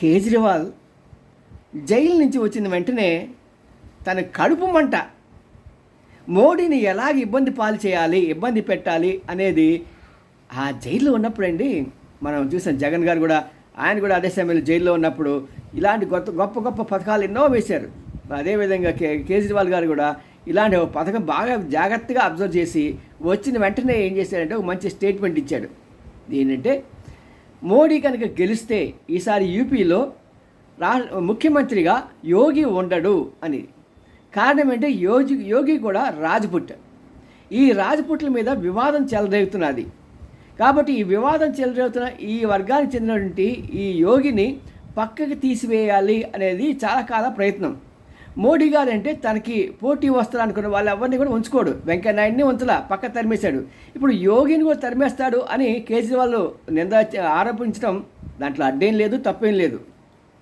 Kejriwal jail నుంచి వచ్చిన వెంటనే తన కడుపు మంట. మోడీని ఎలాగ ఇబ్బంది పాలు చేయాలి ఇబ్బంది పెట్టాలి అనేది ఆ జైల్లో ఉన్నప్పుడండి మనం చూసాం జగన్ గారు కూడా ఆయన కూడా అదే సమయంలో జైల్లో ఉన్నప్పుడు ఇలాంటి గొప్ప గొప్ప గొప్ప పథకాలు ఎన్నో వేశారు. అదేవిధంగా కే కేజ్రీవాల్ గారు కూడా ఇలాంటి ఒక పథకం బాగా జాగ్రత్తగా అబ్జర్వ్ చేసి వచ్చిన వెంటనే ఏం చేశాడంటే ఒక మంచి స్టేట్మెంట్ ఇచ్చాడు. ఏంటంటే మోడీ కనుక గెలిస్తే ఈసారి యూపీలో రా ముఖ్యమంత్రిగా యోగి ఉండడు అని. కారణం ఏంటంటే యోగి యోగి కూడా రాజ్పుట్ ఈ రాజ్పుట్ల మీద వివాదం చెలరేగుతున్నది. కాబట్టి ఈ వివాదం చెలరేగుతున్న ఈ వర్గానికి చెందినటువంటి ఈ యోగిని పక్కకి తీసివేయాలి అనేది చాలా కాల ప్రయత్నం. మోడీ గారు అంటే తనకి పోటీ వస్తారనుకున్న వాళ్ళు ఎవరిని కూడా ఉంచుకోడు. వెంకయ్యనాయుడిని ఉంచలా పక్క తరిమేశాడు. ఇప్పుడు యోగిని కూడా తరిమేస్తాడు అని కేజ్రీవాల్ నింద ఆరోపించడం దాంట్లో అడ్డేం లేదు తప్పేం లేదు.